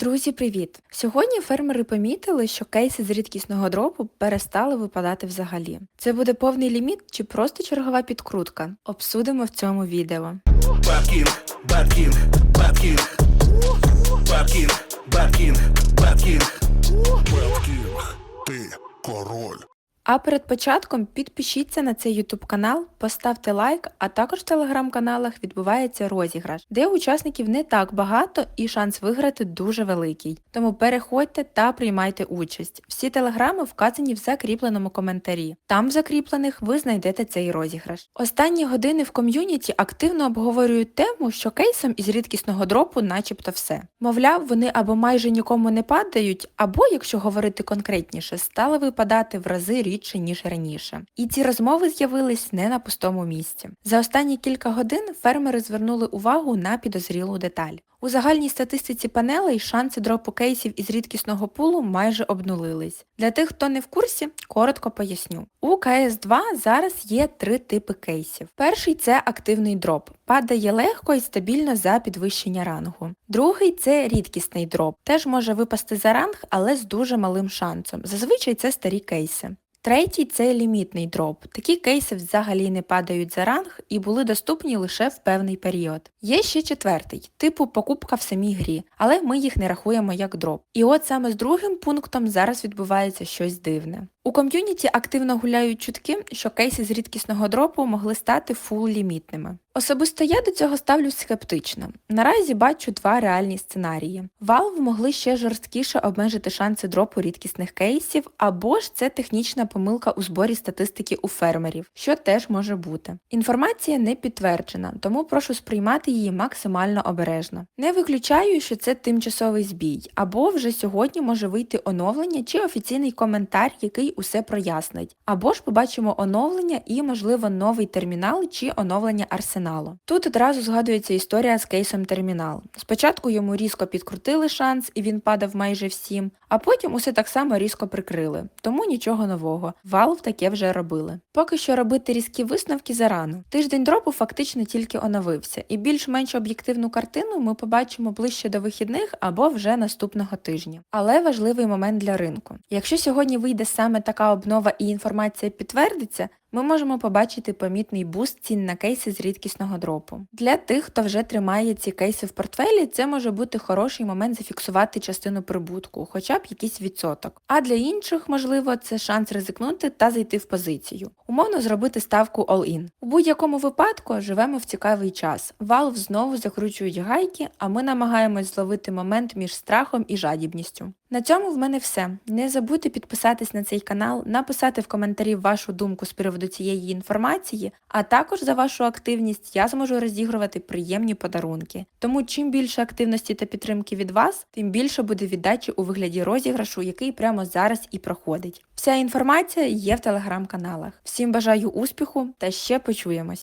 Друзі, привіт! Сьогодні фермери помітили, що кейси з рідкісного дропу перестали випадати взагалі. Це буде повний ліміт чи просто чергова підкрутка? Обсудимо в цьому відео. Bad King, Bad King, Bad King. Bad King, Bad King, Bad King. Бет Кінг, ти король. А перед початком підпишіться на цей YouTube канал, поставте лайк, а також в телеграм-каналах відбувається розіграш, де учасників не так багато і шанс виграти дуже великий. Тому переходьте та приймайте участь. Всі телеграми вказані в закріпленому коментарі. Там в закріплених ви знайдете цей розіграш. Останні години в ком'юніті активно обговорюють тему, що кейсом із рідкісного дропу начебто все. Мовляв, вони або майже нікому не падають, або, якщо говорити конкретніше, стали випадати в рази рідше, ніж раніше. І ці розмови з'явились не на пустому місці. За останні кілька годин фермери звернули увагу на підозрілу деталь. У загальній статистиці панелей шанси дропу кейсів із рідкісного пулу майже обнулились. Для тих, хто не в курсі, коротко поясню. У КС2 зараз є три типи кейсів. Перший це активний дроп. Падає легко і стабільно за підвищення рангу. Другий це рідкісний дроп. Теж може випасти за ранг, але з дуже малим шансом. Зазвичай це старі кейси. Третій це лімітний дроп. Такі кейси взагалі не падають за ранг і були доступні лише в певний період. Є ще четвертий, типу покупка в самій грі, але ми їх не рахуємо як дроп. І от саме з другим пунктом зараз відбувається щось дивне. У ком'юніті активно гуляють чутки, що кейси з рідкісного дропу могли стати фул-лімітними. Особисто я до цього ставлюсь скептично. Наразі бачу два реальні сценарії. Valve могли ще жорсткіше обмежити шанси дропу рідкісних кейсів, або ж це технічна помилка у зборі статистики у фермерів, що теж може бути. Інформація не підтверджена, тому прошу сприймати її максимально обережно. Не виключаю, що це тимчасовий збій, або вже сьогодні може вийти оновлення чи офіційний коментар, який усе прояснить, або ж побачимо оновлення і, можливо, новий термінал чи оновлення арсеналу. Тут одразу згадується історія з кейсом термінал. Спочатку йому різко підкрутили шанс і він падав майже всім, а потім усе так само різко прикрили, тому нічого нового. Valve таке вже робили. Поки що робити різкі висновки зарано. Тиждень дропу фактично тільки оновився, і більш-менш об'єктивну картину ми побачимо ближче до вихідних або вже наступного тижня. Але важливий момент для ринку. Якщо сьогодні вийде саме така обнова і інформація підтвердиться, ми можемо побачити помітний буст цін на кейси з рідкісного дропу. Для тих, хто вже тримає ці кейси в портфелі, це може бути хороший момент зафіксувати частину прибутку, хоча б якийсь відсоток. А для інших, можливо, це шанс ризикнути та зайти в позицію. Умовно зробити ставку all-in. У будь-якому випадку живемо в цікавий час. Valve знову закручують гайки, а ми намагаємось зловити момент між страхом і жадібністю. На цьому в мене все. Не забудьте підписатись на цей канал, написати в коментарі вашу думку з приводу цієї інформації, а також за вашу активність я зможу розігрувати приємні подарунки. Тому чим більше активності та підтримки від вас, тим більше буде віддачі у вигляді розіграшу, який прямо зараз і проходить. Вся інформація є в телеграм-каналах. Всім бажаю успіху та ще почуємось!